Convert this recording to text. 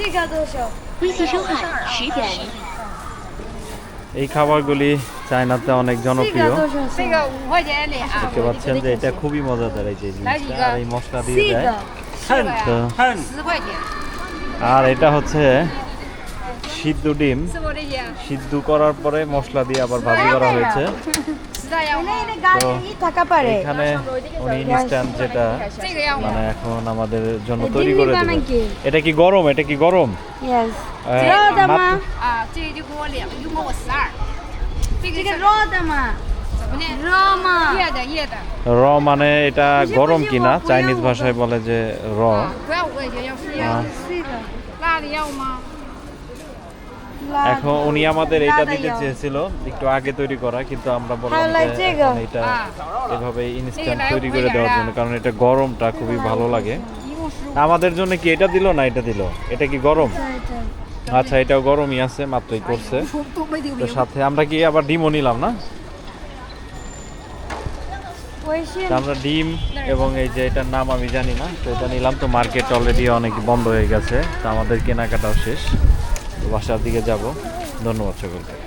这个多少？微信收看十元。 এই খাবারগুলি চায়নাতে অনেক 这 জনপ্রিয় 个多少？这个五块钱俩， দেখতে পাচ্ছেন যে এটা খুবই মজাদার এই যে জিনিসটা আর এই মশলা দিয়ে 这 দেয় 个 这个 তো 呀，十块钱， আর এটা হচ্ছে সিদ্ধ ডিম 是不这些？ সিদ্ধ করার পরে মশলা দিয়ে আবার ভাজি করা হয়েছে এখানে যেটা মানে এখন আমাদের জন্য তৈরি এটা কি গরম এটা কি গরম র মানে এটা গরম কিনা চাইনিজ ভাষায় বলে যে র এখন উনি আমাদের এটা দিতে চেয়েছিল একটু আগে তৈরি করা কিন্তু আমরা বললাম যে এটা এভাবে ইনস্ট্যান্ট তৈরি করে দেওয়ার জন্য কারণ এটা গরমটা খুবই ভালো লাগে। আমাদের জন্য কি এটা দিল না এটা দিল? এটা কি গরম? আচ্ছা এটাও গরমই আছে মাত্রই করছে। তো সাথে আমরা কি আবার ডিমও নিলাম না? আমরা ডিম এবং এই যে এটার নাম আমি জানি না তো এটা নিলাম তো মার্কেট অলরেডি অনেক বন্ধ হয়ে গেছে তো আমাদের কেনাকাটাও শেষ। বাসার দিকে যাব। ধন্যবাদ সকলকে।